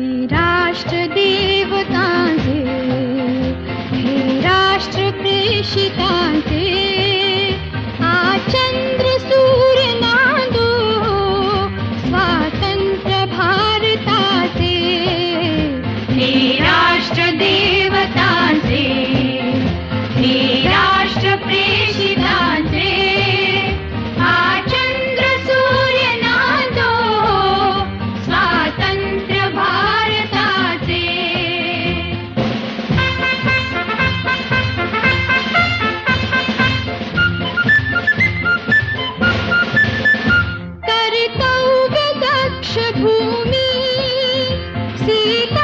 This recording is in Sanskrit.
राष्ट्रदेवतांचे हे राष्ट्र प्रेषितांचे आचंद्र सूर्य नांदो स्वातंत्र्य भारताचे हे राष्ट्र देवतांचे see